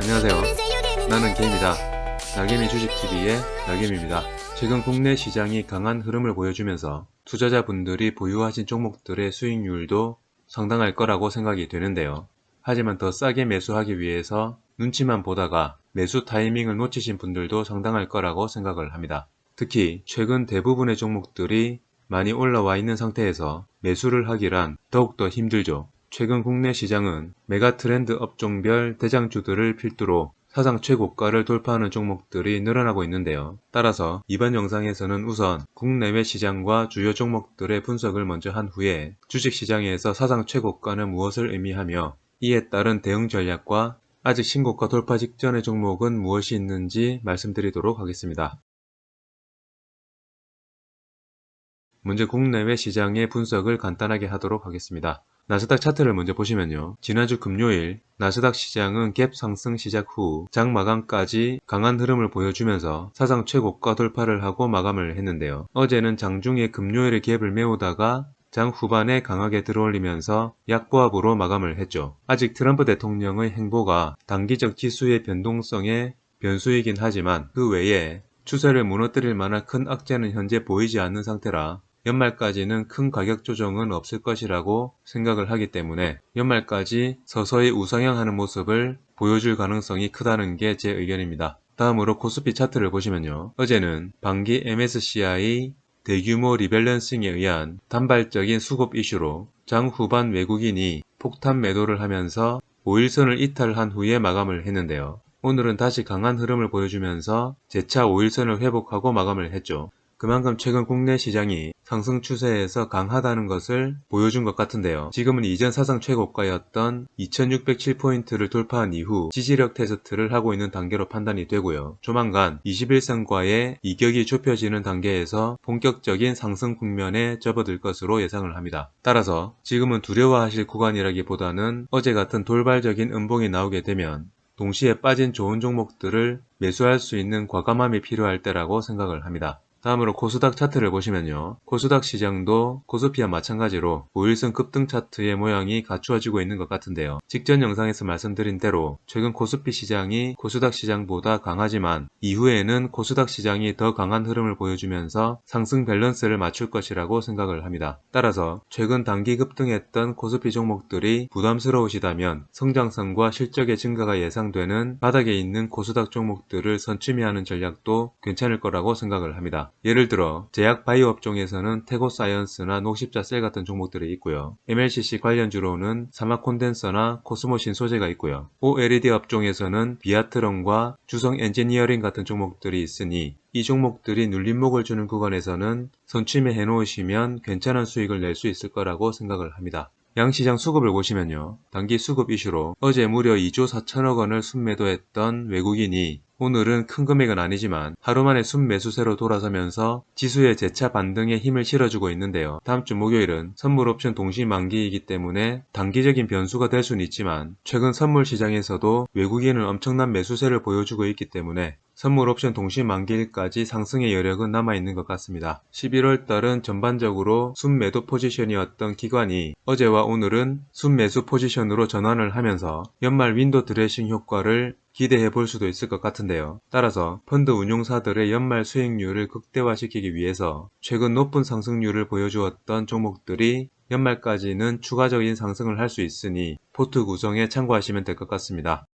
안녕하세요. 나는. 개입니다. 나개미 주식TV의 나개미입니다. 최근 국내 시장이 강한 흐름을 보여주면서 투자자분들이 보유하신 종목들의 수익률도 상당할 거라고 생각이 되는데요. 하지만 더 싸게 매수하기 위해서 눈치만 보다가 매수 타이밍을 놓치신 분들도 상당할 거라고 생각을 합니다. 특히 최근 대부분의 종목들이 많이 올라와 있는 상태에서 매수를 하기란 더욱더 힘들죠. 최근 국내 시장은 메가 트렌드 업종별 대장주들을 필두로 사상 최고가를 돌파하는 종목들이 늘어나고 있는데요. 따라서 이번 영상에서는 우선 국내외 시장과 주요 종목들의 분석을 먼저 한 후에 주식 시장에서 사상 최고가는 무엇을 의미하며 이에 따른 대응 전략과 아직 신고가 돌파 직전의 종목은 무엇이 있는지 말씀드리도록 하겠습니다. 먼저 국내외 시장의 분석을 간단하게 하도록 하겠습니다. 나스닥 차트를 먼저 보시면요. 지난주 금요일 나스닥 시장은 갭 상승 시작 후 장 마감까지 강한 흐름을 보여주면서 사상 최고가 돌파를 하고 마감을 했는데요. 어제는 장중에 금요일에 갭을 메우다가 장 후반에 강하게 들어올리면서 약보합으로 마감을 했죠. 아직 트럼프 대통령의 행보가 단기적 지수의 변동성에 변수이긴 하지만 그 외에 추세를 무너뜨릴 만한 큰 악재는 현재 보이지 않는 상태라 연말까지는 큰 가격 조정은 없을 것이라고 생각을 하기 때문에 연말까지 서서히 우상향하는 모습을 보여줄 가능성이 크다는 게 제 의견입니다. 다음으로 코스피 차트를 보시면요. 어제는 반기 MSCI 대규모 리밸런싱에 의한 단발적인 수급 이슈로 장 후반 외국인이 폭탄 매도를 하면서 5일선을 이탈한 후에 마감을 했는데요. 오늘은 다시 강한 흐름을 보여주면서 재차 5일선을 회복하고 마감을 했죠. 그만큼 최근 국내 시장이 상승 추세에서 강하다는 것을 보여준 것 같은데요. 지금은 이전 사상 최고가였던 2607포인트를 돌파한 이후 지지력 테스트를 하고 있는 단계로 판단이 되고요. 조만간 21선과의 이격이 좁혀지는 단계에서 본격적인 상승 국면에 접어들 것으로 예상을 합니다. 따라서 지금은 두려워하실 구간이라기보다는 어제 같은 돌발적인 음봉이 나오게 되면 동시에 빠진 좋은 종목들을 매수할 수 있는 과감함이 필요할 때라고 생각을 합니다. 다음으로 코스닥 차트를 보시면요. 코스닥 시장도 코스피와 마찬가지로 5일선 급등 차트의 모양이 갖추어지고 있는 것 같은데요. 직전 영상에서 말씀드린 대로 최근 코스피 시장이 코스닥 시장보다 강하지만 이후에는 코스닥 시장이 더 강한 흐름을 보여주면서 상승 밸런스를 맞출 것이라고 생각을 합니다. 따라서 최근 단기 급등했던 코스피 종목들이 부담스러우시다면 성장성과 실적의 증가가 예상되는 바닥에 있는 코스닥 종목들을 선취미하는 전략도 괜찮을 거라고 생각을 합니다. 예를 들어 제약 바이오 업종에서는 테고사이언스나 녹십자 셀 같은 종목들이 있고요. MLCC 관련주로는 사막 콘덴서나 코스모신 소재가 있고요. OLED 업종에서는 비아트론과 주성 엔지니어링 같은 종목들이 있으니 이 종목들이 눌림목을 주는 구간에서는 선취매 해놓으시면 괜찮은 수익을 낼 수 있을 거라고 생각을 합니다. 양시장 수급을 보시면요. 단기 수급 이슈로 어제 무려 2조 4천억 원을 순매도했던 외국인이 오늘은 큰 금액은 아니지만 하루 만에 순매수세로 돌아서면서 지수의 재차 반등에 힘을 실어주고 있는데요. 다음 주 목요일은 선물 옵션 동시 만기이기 때문에 단기적인 변수가 될 수는 있지만 최근 선물 시장에서도 외국인은 엄청난 매수세를 보여주고 있기 때문에 선물 옵션 동시 만기일까지 상승의 여력은 남아있는 것 같습니다. 11월 달은 전반적으로 순매도 포지션이었던 기관이 어제와 오늘은 순매수 포지션으로 전환을 하면서 연말 윈도 드레싱 효과를 기대해 볼 수도 있을 것 같은데요. 따라서 펀드 운용사들의 연말 수익률을 극대화시키기 위해서 최근 높은 상승률을 보여주었던 종목들이 연말까지는 추가적인 상승을 할 수 있으니 포트 구성에 참고하시면 될 것 같습니다.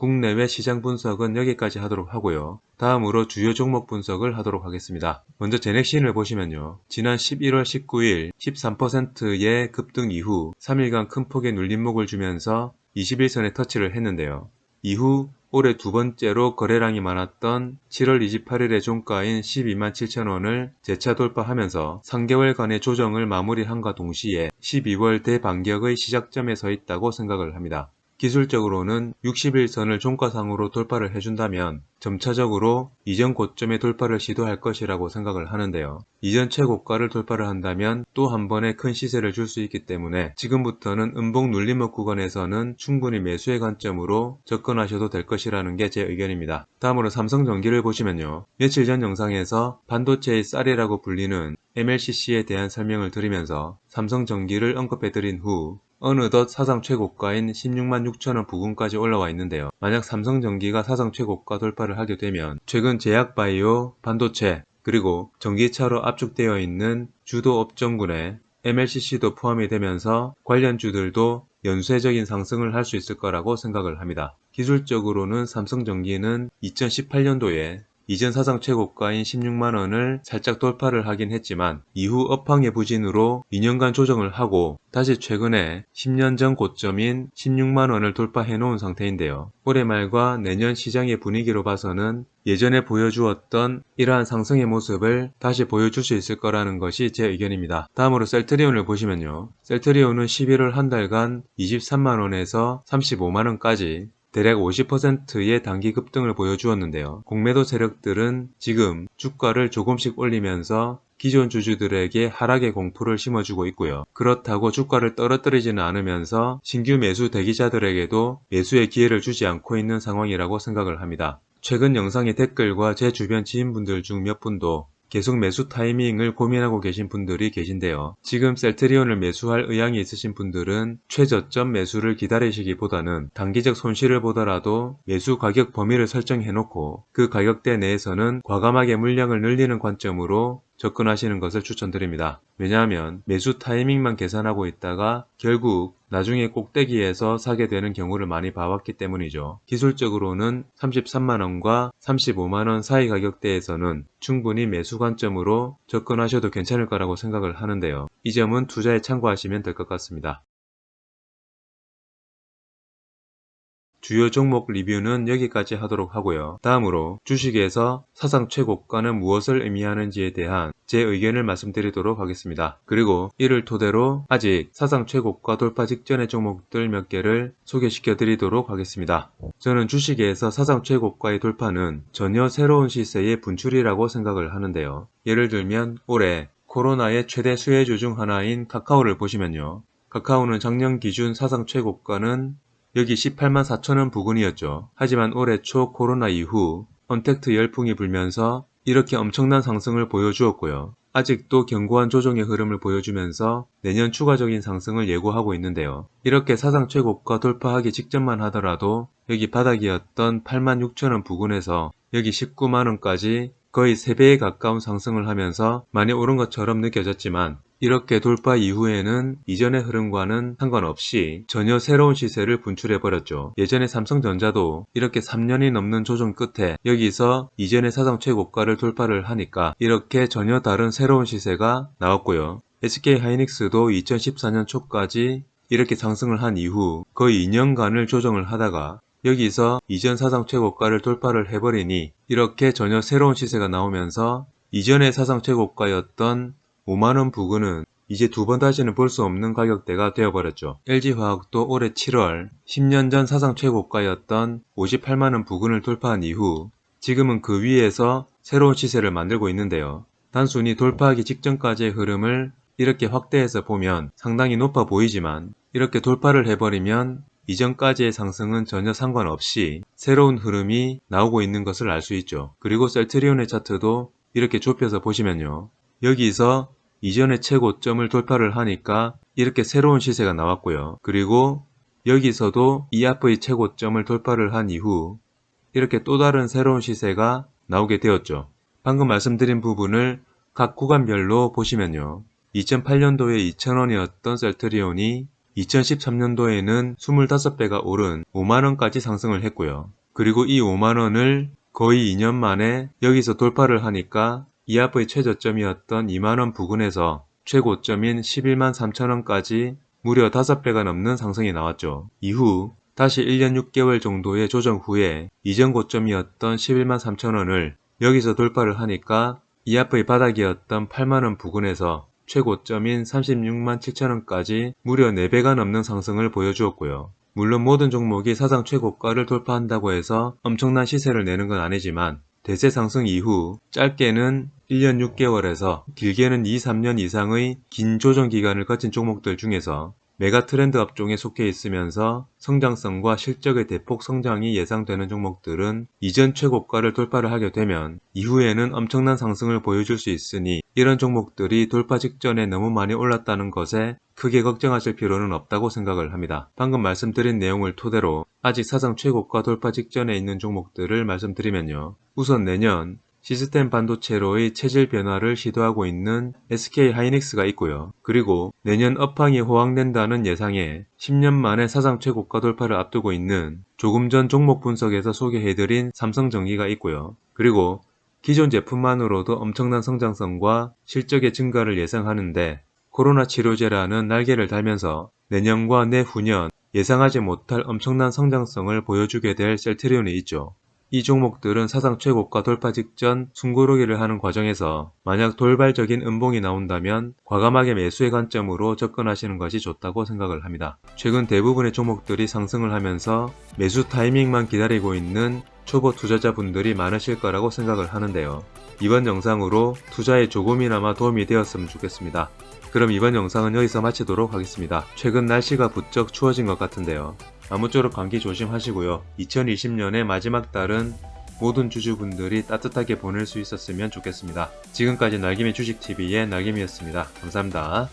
국내외 시장 분석은 여기까지 하도록 하고요. 다음으로 주요 종목 분석을 하도록 하겠습니다. 먼저 제넥신을 보시면요. 지난 11월 19일 13%의 급등 이후 3일간 큰 폭의 눌림목을 주면서 21선에 터치를 했는데요. 이후 올해 두 번째로 거래량이 많았던 7월 28일의 종가인 12만 7천원을 재차 돌파하면서 3개월간의 조정을 마무리함과 동시에 12월 대반격의 시작점에 서 있다고 생각을 합니다. 기술적으로는 60일선을 종가상으로 돌파를 해준다면 점차적으로 이전 고점의 돌파를 시도할 것이라고 생각을 하는데요. 이전 최고가를 돌파를 한다면 또 한 번의 큰 시세를 줄 수 있기 때문에 지금부터는 음봉 눌림목 구간에서는 충분히 매수의 관점으로 접근하셔도 될 것이라는 게 제 의견입니다. 다음으로 삼성전기를 보시면요. 며칠 전 영상에서 반도체의 쌀이라고 불리는 MLCC에 대한 설명을 드리면서 삼성전기를 언급해드린 후 어느덧 사상 최고가인 16만 6천원 부근까지 올라와 있는데요. 만약 삼성전기가 사상 최고가 돌파를 하게 되면 최근 제약바이오, 반도체, 그리고 전기차로 압축되어 있는 주도 업종군에 MLCC도 포함이 되면서 관련주들도 연쇄적인 상승을 할 수 있을 거라고 생각을 합니다. 기술적으로는 삼성전기는 2018년도에 이전 사상 최고가인 16만 원을 살짝 돌파를 하긴 했지만 이후 업황의 부진으로 2년간 조정을 하고 다시 최근에 10년 전 고점인 16만 원을 돌파해 놓은 상태인데요. 올해 말과 내년 시장의 분위기로 봐서는 예전에 보여주었던 이러한 상승의 모습을 다시 보여줄 수 있을 거라는 것이 제 의견입니다. 다음으로 셀트리온을 보시면요. 셀트리온은 11월 한 달간 23만원에서 35만원까지 대략 50%의 단기 급등을 보여주었는데요. 공매도 세력들은 지금 주가를 조금씩 올리면서 기존 주주들에게 하락의 공포를 심어주고 있고요. 그렇다고 주가를 떨어뜨리지는 않으면서 신규 매수 대기자들에게도 매수의 기회를 주지 않고 있는 상황이라고 생각을 합니다. 최근 영상의 댓글과 제 주변 지인분들 중 몇 분도 계속 매수 타이밍을 고민하고 계신 분들이 계신데요. 지금 셀트리온을 매수할 의향이 있으신 분들은 최저점 매수를 기다리시기보다는 단기적 손실을 보더라도 매수 가격 범위를 설정해 놓고 그 가격대 내에서는 과감하게 물량을 늘리는 관점으로 접근하시는 것을 추천드립니다. 왜냐하면 매수 타이밍만 계산하고 있다가 결국 나중에 꼭대기에서 사게 되는 경우를 많이 봐왔기 때문이죠. 기술적으로는 33만원과 35만원 사이 가격대에서는 충분히 매수 관점으로 접근하셔도 괜찮을 거라고 생각을 하는데요. 이 점은 투자에 참고하시면 될 것 같습니다. 주요 종목 리뷰는 여기까지 하도록 하고요. 다음으로 주식에서 사상 최고가는 무엇을 의미하는지에 대한 제 의견을 말씀드리도록 하겠습니다. 그리고 이를 토대로 아직 사상 최고가 돌파 직전의 종목들 몇 개를 소개시켜 드리도록 하겠습니다. 저는 주식에서 사상 최고가의 돌파는 전혀 새로운 시세의 분출이라고 생각을 하는데요. 예를 들면 올해 코로나의 최대 수혜주 중 하나인 카카오를 보시면요. 카카오는 작년 기준 사상 최고가는 여기 18만 4천원 부근이었죠. 하지만 올해 초 코로나 이후 언택트 열풍이 불면서 이렇게 엄청난 상승을 보여주었고요. 아직도 견고한 조정의 흐름을 보여주면서 내년 추가적인 상승을 예고하고 있는데요. 이렇게 사상 최고가 돌파하기 직전만 하더라도 여기 바닥이었던 8만 6천원 부근에서 여기 19만원까지 거의 3배에 가까운 상승을 하면서 많이 오른 것처럼 느껴졌지만 이렇게 돌파 이후에는 이전의 흐름과는 상관없이 전혀 새로운 시세를 분출해버렸죠. 예전에 삼성전자도 이렇게 3년이 넘는 조정 끝에 여기서 이전의 사상 최고가를 돌파를 하니까 이렇게 전혀 다른 새로운 시세가 나왔고요. SK 하이닉스도 2014년 초까지 이렇게 상승을 한 이후 거의 2년간을 조정을 하다가 여기서 이전 사상 최고가를 돌파를 해버리니 이렇게 전혀 새로운 시세가 나오면서 이전의 사상 최고가였던 5만원 부근은 이제 두 번 다시는 볼 수 없는 가격대가 되어버렸죠. LG화학도 올해 7월 10년 전 사상 최고가였던 58만원 부근을 돌파한 이후 지금은 그 위에서 새로운 시세를 만들고 있는데요. 단순히 돌파하기 직전까지의 흐름을 이렇게 확대해서 보면 상당히 높아 보이지만 이렇게 돌파를 해버리면 이전까지의 상승은 전혀 상관없이 새로운 흐름이 나오고 있는 것을 알 수 있죠. 그리고 셀트리온의 차트도 이렇게 좁혀서 보시면요. 여기서 이전의 최고점을 돌파를 하니까 이렇게 새로운 시세가 나왔고요. 그리고 여기서도 이 앞의 최고점을 돌파를 한 이후 이렇게 또 다른 새로운 시세가 나오게 되었죠. 방금 말씀드린 부분을 각 구간별로 보시면요. 2008년도에 2,000원이었던 셀트리온이 2013년도에는 25배가 오른 5만원까지 상승을 했고요. 그리고 이 5만원을 거의 2년 만에 여기서 돌파를 하니까 이 앞의 최저점이었던 2만원 부근에서 최고점인 11만 3천원까지 무려 5배가 넘는 상승이 나왔죠. 이후 다시 1년 6개월 정도의 조정 후에 이전 고점이었던 11만 3천원을 여기서 돌파를 하니까 이 앞의 바닥이었던 8만원 부근에서 최고점인 36만 7천원까지 무려 4배가 넘는 상승을 보여주었고요. 물론 모든 종목이 사상 최고가를 돌파한다고 해서 엄청난 시세를 내는 건 아니지만 대세 상승 이후 짧게는 1년 6개월에서 길게는 2, 3년 이상의 긴 조정 기간을 거친 종목들 중에서 메가 트렌드 업종에 속해 있으면서 성장성과 실적의 대폭 성장이 예상되는 종목들은 이전 최고가를 돌파를 하게 되면 이후에는 엄청난 상승을 보여줄 수 있으니 이런 종목들이 돌파 직전에 너무 많이 올랐다는 것에 크게 걱정하실 필요는 없다고 생각을 합니다. 방금 말씀드린 내용을 토대로 아직 사상 최고가 돌파 직전에 있는 종목들을 말씀드리면요. 우선 내년 시스템 반도체로의 체질 변화를 시도하고 있는 SK 하이닉스가 있고요. 그리고 내년 업황이 호황된다는 예상에 10년 만에 사상 최고가 돌파를 앞두고 있는 조금 전 종목 분석에서 소개해드린 삼성전기가 있고요. 그리고 기존 제품만으로도 엄청난 성장성과 실적의 증가를 예상하는데 코로나 치료제라는 날개를 달면서 내년과 내후년 예상하지 못할 엄청난 성장성을 보여주게 될 셀트리온이 있죠. 이 종목들은 사상 최고가 돌파 직전 숨고르기를 하는 과정에서 만약 돌발적인 음봉이 나온다면 과감하게 매수의 관점으로 접근하시는 것이 좋다고 생각을 합니다. 최근 대부분의 종목들이 상승을 하면서 매수 타이밍만 기다리고 있는 초보 투자자분들이 많으실 거라고 생각을 하는데요. 이번 영상으로 투자에 조금이나마 도움이 되었으면 좋겠습니다. 그럼 이번 영상은 여기서 마치도록 하겠습니다. 최근 날씨가 부쩍 추워진 것 같은데요. 아무쪼록 감기 조심하시고요. 2020년의 마지막 달은 모든 주주분들이 따뜻하게 보낼 수 있었으면 좋겠습니다. 지금까지 날개미 주식TV의 날개미였습니다. 감사합니다.